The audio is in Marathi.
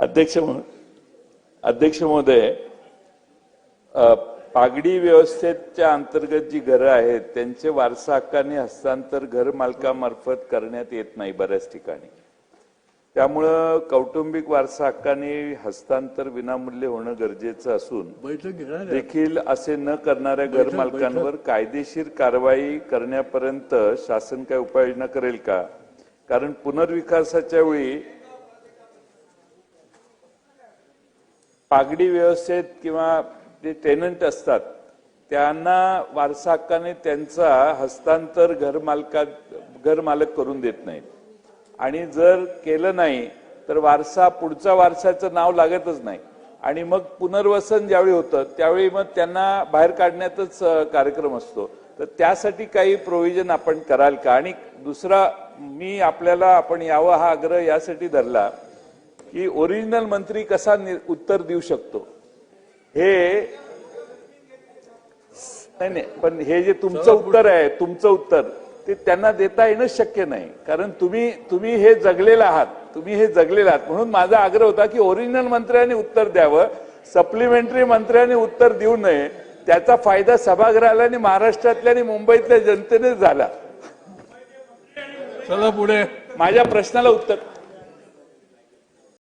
अध्यक्ष अध्यक्ष महोदय पागडी व्यवस्थेच्या अंतर्गत जी घरं आहेत त्यांचे वारसा हक्काने हस्तांतर घर मालकामार्फत करण्यात येत नाही बऱ्याच ठिकाणी. त्यामुळं कौटुंबिक वारसा हक्काने हस्तांतर विनामूल्य होणं गरजेचं असून देखील असे न करणाऱ्या घर मालकांवर कायदेशीर कारवाई करण्यापर्यंत शासन काय उपाययोजना करेल का? कारण पुनर्विकासाच्या वेळी पागडी व्यवस्थेत किंवा जे टेनंट असतात त्यांना वारसा हक्काने त्यांचा हस्तांतर घरमालकात घरमालक करून देत नाहीत. आणि जर केलं नाही तर वारसा पुढचा वारसाचं नाव लागतच नाही. आणि मग पुनर्वसन ज्यावेळी होतं त्यावेळी मग त्यांना बाहेर काढण्यातच कार्यक्रम असतो. तर त्यासाठी काही प्रोव्हिजन आपण कराल का? आणि दुसरा मी आपल्याला आपण यावं हा आग्रह यासाठी धरला की ओरिजिनल मंत्री कसा उत्तर देऊ शकतो? हे नाही नाही पण हे जे तुमचं उत्तर आहे तुमचं उत्तर ते त्यांना देता येणं शक्य नाही. कारण तुम्ही तुम्ही हे जगलेलं आहात तुम्ही हे जगलेलं आहात. म्हणून माझा आग्रह होता की ओरिजिनल मंत्र्यांनी उत्तर द्यावं सप्लिमेंटरी मंत्र्यांनी उत्तर देऊ नये. त्याचा फायदा सभागृहाला आणि महाराष्ट्रातल्या आणि मुंबईतल्या जनतेने झाला. चला पुढे. माझ्या प्रश्नाला उत्तर.